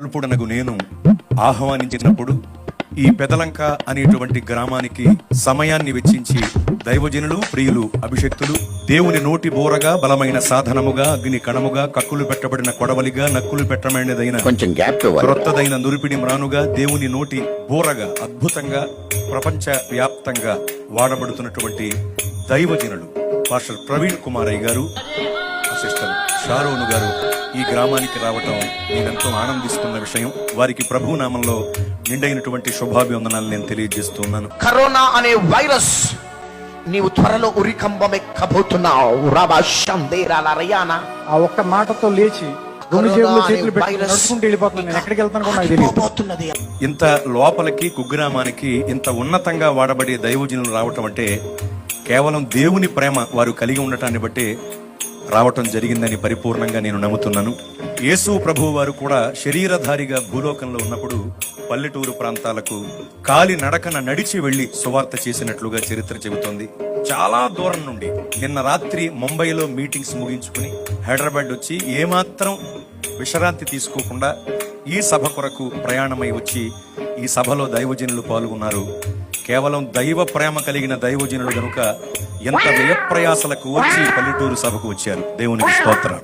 అల్పుడనగు నేను ఆహ్వానించినప్పుడు ఈ పెదలంక అనేటువంటి గ్రామానికి సమయాన్ని వెచ్చించి దైవజనులు ప్రియులు అభిషక్తులు దేవుని నోటి బోరగా బలమైన సాధనముగా అగ్ని కణముగా కక్కులు పెట్టబడిన కొడవలిగా నక్కులు పెట్టమైనదైన కొంచెం గ్యాప్ క్రొత్తదైన నురిపిడి మ్రానుగా దేవుని నోటి బోరగా అద్భుతంగా ప్రపంచ వ్యాప్తంగా వాడబడుతున్నటువంటి దైవజనులు. పాస్టర్ ప్రవీణ్ కుమారయ్య గారు సిస్టర్ షారోను గారు ఈ గ్రామానికి రావటం నేనెంతో ఆనందిస్తున్న విషయం. వారికి ప్రభు నామంలో నిండైనటువంటి శుభాభివందనాలు నేను తెలియజేస్తున్నాను. కరోనా అనే వైరస్ నీవు త్వరలో ఉరికంబం ఎక్కబోతున్నావు రాబా షందేరాల రయానా? ఆ ఒక్క మాటతో లేచి రెండు జేబులు చేతులు పెట్టి నడుచుకుంటూ వెళ్ళిపోతున్నాను నేను. ఎక్కడికి వెళ్తాను కూడా నాకు తెలియదు. పోబోతున్నది ఇంత లోపలికి కుగ్రామానికి ఇంత ఉన్నతంగా వాడబడే దైవజనులు రావటం అంటే కేవలం దేవుని ప్రేమ వారు కలిగి ఉండటాన్ని బట్టి రావటం జరిగిందని పరిపూర్ణంగా నేను నమ్ముతున్నాను. యేసు ప్రభు వారు కూడా శరీరధారిగా భూలోకంలో ఉన్నప్పుడు పల్లెటూరు ప్రాంతాలకు కాలి నడకన నడిచి వెళ్ళి సువార్త చేసినట్లుగా చరిత్ర చెబుతోంది. చాలా దూరం నుండి నిన్న రాత్రి ముంబైలో మీటింగ్స్ ముగించుకుని హైదరాబాద్ వచ్చి ఏమాత్రం విశ్రాంతి తీసుకోకుండా ఈ సభ కొరకు ప్రయాణమై వచ్చి ఈ సభలో దైవజనులు పాల్గొన్నారు. కేవలం దైవ ప్రేమ కలిగిన దైవజనులు గనుక ఎంత వ్యయప్రయాసలకు వచ్చి పల్లెటూరు సభకు వచ్చారు. దేవునికి స్తోత్రం.